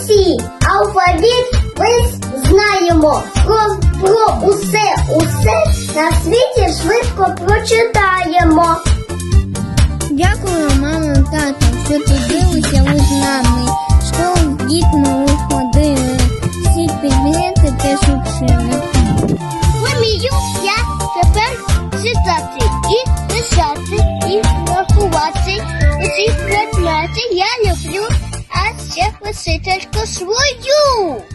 всі, алфавіт весь знаємо. Про, про усе, усе на світі швидко прочитаємо. Дякую, мамо, тато, що дивилися ви з нами. Школу дітно ви ходили, всі підмети теж учили. Вмію я тепер читати і писати, і рахувати. Усі предмети я люблю, а свою.